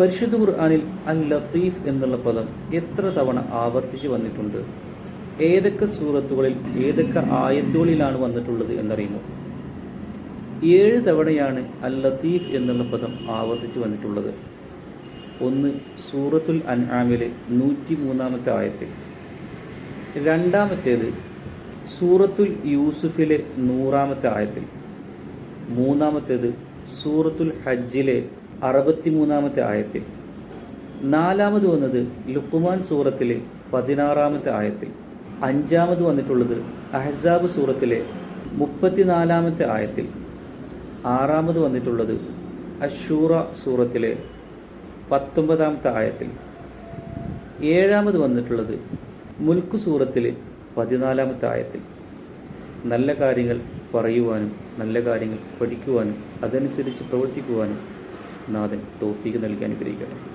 പരിശുദ്ധ ഖുർആാനിൽ അൽ ലത്തീഫ് എന്നുള്ള പദം എത്ര തവണ ആവർത്തിച്ചു വന്നിട്ടുണ്ട്? ഏതൊക്കെ സൂറത്തുകളിൽ ഏതൊക്കെ ആയത്തുകളിലാണ് വന്നിട്ടുള്ളത് എന്നറിയുമോ? ഏഴ് തവണയാണ് അൽ ലത്തീഫ് എന്നുള്ള പദം ആവർത്തിച്ചു വന്നിട്ടുള്ളത്. ഒന്ന് സൂറത്തുൽ അൻആമിലെ നൂറ്റി മൂന്നാമത്തെ ആയത്തിൽ. രണ്ടാമത്തേത് സൂറത്തുൽ യൂസുഫിലെ നൂറാമത്തെ ആയത്തിൽ. മൂന്നാമത്തേത് സൂറത്തുൽ ഹജ്ജിലെ അറുപത്തിമൂന്നാമത്തെ ആയത്തിൽ. നാലാമത് വന്നത് ലുക്കുമാൻ സൂറത്തിലെ പതിനാറാമത്തെ ആയത്തിൽ. അഞ്ചാമത് വന്നിട്ടുള്ളത് അഹ്സാബ് സൂറത്തിലെ മുപ്പത്തിനാലാമത്തെ ആയത്തിൽ. ആറാമത് വന്നിട്ടുള്ളത് അഷൂറ സൂറത്തിലെ പത്തൊമ്പതാമത്തെ ആയത്തിൽ. ഏഴാമത് വന്നിട്ടുള്ളത് മുൽക്ക് സൂറത്തിലെ പതിനാലാമത്തെ ആയത്തിൽ. നല്ല കാര്യങ്ങൾ പറയുവാനും നല്ല കാര്യങ്ങൾ പഠിക്കുവാനും അതനുസരിച്ച് പ്രവർത്തിക്കുവാനും നാഥൻ തോഫീക്ക് നൽകി അനുഗ്രഹിക്കട്ടെ.